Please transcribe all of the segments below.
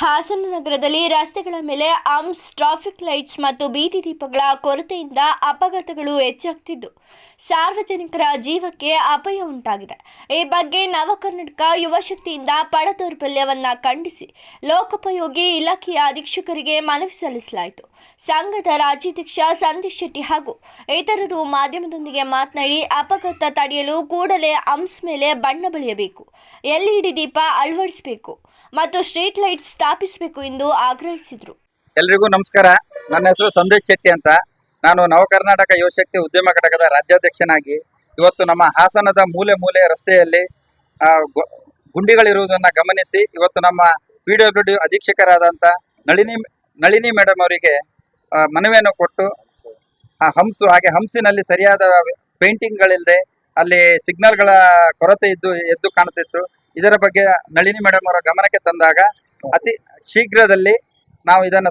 ಹಾಸನ ನಗರದಲ್ಲಿ ರಸ್ತೆಗಳ ಮೇಲೆ ಆಮ್ಸ್ ಟ್ರಾಫಿಕ್ ಲೈಟ್ಸ್ ಮತ್ತು ಬೀದಿ ದೀಪಗಳ ಕೊರತೆಯಿಂದ ಅಪಘಾತಗಳು ಹೆಚ್ಚಾಗ್ತಿದ್ದು. ಸಾರ್ವಜನಿಕರ ಜೀವಕ್ಕೆ ಅಪಾಯ ಉಂಟಾಗಿದೆ. ಈ ಬಗ್ಗೆ ನವಕರ್ನಾಟಕ ಯುವ ಶಕ್ತಿಯಿಂದ ಪಡ ದೌರ್ಬಲ್ಯವನ್ನು ಖಂಡಿಸಿ ಲೋಕೋಪಯೋಗಿ ಇಲಾಖೆಯ ಅಧೀಕ್ಷಕರಿಗೆ ಮನವಿ ಸಲ್ಲಿಸಲಾಯಿತು. ಸಂಘದ ರಾಜ್ಯಾಧ್ಯಕ್ಷ ಸಂದೇಶ್ ಶೆಟ್ಟಿ ಹಾಗೂ ಇತರರು ಮಾಧ್ಯಮದೊಂದಿಗೆ ಮಾತನಾಡಿ ಅಪಘಾತ ತಡೆಯಲು ಕೂಡಲೇ ಆರ್ಮ್ಸ್ ಮೇಲೆ ಬಣ್ಣ ಬಳಿಯಬೇಕು. ಎಲ್ಇಡಿ ದೀಪ ಅಳವಡಿಸಬೇಕು ಮತ್ತು ಸ್ಟ್ರೀಟ್ ಲೈಟ್ ಸ್ಥಾಪಿಸಬೇಕು ಎಂದು ಆಗ್ರಹಿಸಿದರು. ಎಲ್ರಿಗೂ ನಮಸ್ಕಾರ. ನನ್ನ ಹೆಸರು ಸಂದೇಶ್ ಶೆಟ್ಟಿ ಅಂತ. ನಾನು ನವಕರ್ನಾಟಕ ಯುವಶಕ್ತಿ ಉದ್ಯಮ ಘಟಕದ ರಾಜ್ಯಾಧ್ಯಕ್ಷನಾಗಿ ಇವತ್ತು ನಮ್ಮ ಹಾಸನದ ಮೂಲೆ ಮೂಲೆ ರಸ್ತೆಯಲ್ಲಿ ಗುಂಡಿಗಳಿರುವುದನ್ನು ಗಮನಿಸಿ ಇವತ್ತು ನಮ್ಮ ಪಿ ಡಬ್ಲ್ಯೂ ಡಿ ಅಧೀಕ್ಷಕರಾದಂಥ ನಳಿನಿ ನಳಿನಿ ಮೇಡಮ್ ಅವರಿಗೆ ಮನವಿಯನ್ನು ಕೊಟ್ಟು, ಆ, ಹಂಸು, ಹಾಗೆ ಹಂಸಿನಲ್ಲಿ ಸರಿಯಾದ ಪೇಂಟಿಂಗ್ಗಳಿಲ್ಲದೆ ಅಲ್ಲಿ ಸಿಗ್ನಲ್ಗಳ ಕೊರತೆ ಇದ್ದು, ಎದ್ದು ಕಾಣುತ್ತಿತ್ತು. ಇದರ ಬಗ್ಗೆ ನಳಿನಿ ಮೇಡಮ್ ಅವರ ಗಮನಕ್ಕೆ ತಂದಾಗ ಅತಿ ಶೀಘ್ರದಲ್ಲಿ ನಾವು ಇದನ್ನು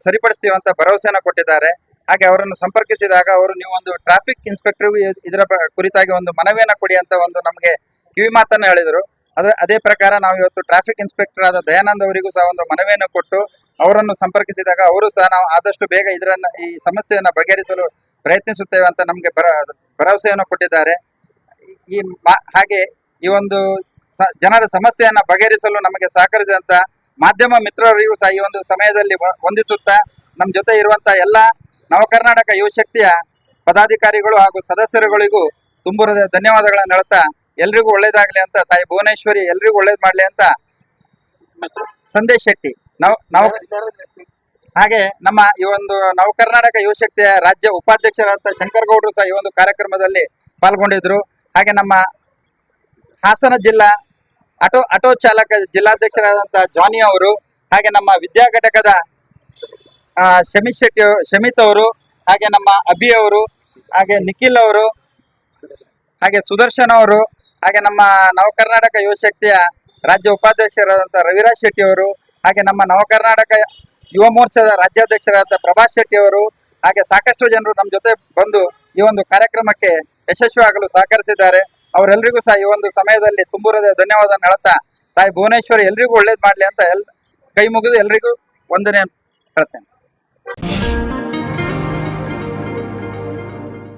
ಅಂತ ಭರವಸೆಯನ್ನು ಕೊಟ್ಟಿದ್ದಾರೆ. ಹಾಗೆ ಅವರನ್ನು ಸಂಪರ್ಕಿಸಿದಾಗ ಅವರು ನೀವು ಒಂದು ಟ್ರಾಫಿಕ್ ಇನ್ಸ್ಪೆಕ್ಟರ್ಗೂ ಇದರ ಕುರಿತಾಗಿ ಒಂದು ಮನವಿಯನ್ನು ಕೊಡಿ ಅಂತ ಒಂದು ನಮಗೆ ಕಿವಿ ಮಾತನ್ನು ಹೇಳಿದರು. ಅದೇ ಅದೇ ಪ್ರಕಾರ ನಾವು ಇವತ್ತು ಟ್ರಾಫಿಕ್ ಇನ್ಸ್ಪೆಕ್ಟರ್ ಆದ ದಯಾನಂದ್ ಅವರಿಗೂ ಸಹ ಒಂದು ಮನವಿಯನ್ನು ಕೊಟ್ಟು ಅವರನ್ನು ಸಂಪರ್ಕಿಸಿದಾಗ ಅವರು ಸಹ ನಾವು ಆದಷ್ಟು ಬೇಗ ಇದರನ್ನು, ಈ ಸಮಸ್ಯೆಯನ್ನು ಬಗೆಹರಿಸಲು ಪ್ರಯತ್ನಿಸುತ್ತೇವೆ ಅಂತ ನಮಗೆ ಬರ, ಭರವಸೆಯನ್ನು ಕೊಟ್ಟಿದ್ದಾರೆ. ಈ ಹಾಗೆ ಈ ಒಂದು ಜನರ ಸಮಸ್ಯೆಯನ್ನು ಬಗೆಹರಿಸಲು ನಮಗೆ ಸಹಕರಿಸಿದಂತ ಮಾಧ್ಯಮ ಮಿತ್ರರಿಗೂ ಸಹ ಈ ಒಂದು ಸಮಯದಲ್ಲಿ ವಂದಿಸುತ್ತಾ ನಮ್ಮ ಜೊತೆ ಇರುವಂತಹ ಎಲ್ಲ ನವಕರ್ನಾಟಕ ಯುವಶಕ್ತಿಯ ಪದಾಧಿಕಾರಿಗಳು ಹಾಗೂ ಸದಸ್ಯರುಗಳಿಗೂ ತುಂಬುರದ ಧನ್ಯವಾದಗಳನ್ನು ಹೇಳ್ತಾ ಎಲ್ರಿಗೂ ಒಳ್ಳೇದಾಗ್ಲಿ ಅಂತ ತಾಯಿ ಭುವನೇಶ್ವರಿ ಎಲ್ರಿಗೂ ಒಳ್ಳೇದ್ ಮಾಡ್ಲಿ ಅಂತ ಸಂದೇಶ್ ಶೆಟ್ಟಿ. ನವ ನವ ಹಾಗೆ ನಮ್ಮ ಈ ಒಂದು ನವಕರ್ನಾಟಕ ಯುವಶಕ್ತಿಯ ರಾಜ್ಯ ಉಪಾಧ್ಯಕ್ಷರಾದ ಶಂಕರ್ ಗೌಡರು ಸಹ ಈ ಒಂದು ಕಾರ್ಯಕ್ರಮದಲ್ಲಿ ಪಾಲ್ಗೊಂಡಿದ್ರು. ಹಾಗೆ ನಮ್ಮ ಹಾಸನ ಜಿಲ್ಲಾ ಆಟೋ ಆಟೋ ಚಾಲಕ ಜಿಲ್ಲಾಧ್ಯಕ್ಷರಾದಂತಹ ಜಾನಿ ಅವರು, ಹಾಗೆ ನಮ್ಮ ವಿದ್ಯಾ ಘಟಕದ ಶಮಿತ್ ಶೆಟ್ಟಿ ಶಮಿತ್ ಅವರು, ಹಾಗೆ ನಮ್ಮ ಅಭಿ ಅವರು, ಹಾಗೆ ನಿಖಿಲ್ ಅವರು, ಹಾಗೆ ಸುದರ್ಶನ್ ಅವರು, ಹಾಗೆ ನಮ್ಮ ನವಕರ್ನಾಟಕ ಯುವಶಕ್ತಿಯ ರಾಜ್ಯ ಉಪಾಧ್ಯಕ್ಷರಾದಂಥ ರವಿರಾಜ್ ಶೆಟ್ಟಿ ಅವರು, ಹಾಗೆ ನಮ್ಮ ನವಕರ್ನಾಟಕ ಯುವ ಮೋರ್ಚಾದ ರಾಜ್ಯಾಧ್ಯಕ್ಷರಾದ ಪ್ರಭಾಸ್ ಶೆಟ್ಟಿ ಅವರು, ಹಾಗೆ ಸಾಕಷ್ಟು ಜನರು ನಮ್ಮ ಜೊತೆ ಬಂದು ಈ ಒಂದು ಕಾರ್ಯಕ್ರಮಕ್ಕೆ ಯಶಸ್ವಿಯಾಗಲು ಸಹಕರಿಸಿದ್ದಾರೆ. ಅವರೆಲ್ಲರಿಗೂ ಸಹ ಈ ಒಂದು ಸಮಯದಲ್ಲಿ ತುಂಬುರದ ಧನ್ಯವಾದ ಹೇಳ್ತಾ ತಾಯಿ ಭುವನೇಶ್ವರಿ ಎಲ್ರಿಗೂ ಒಳ್ಳೇದ್ ಮಾಡ್ಲಿ ಅಂತ ಎಲ್ ಕೈ ಮುಗಿದು ಎಲ್ರಿಗೂ ವಂದನೆ ಹೇಳ್ತೇನೆ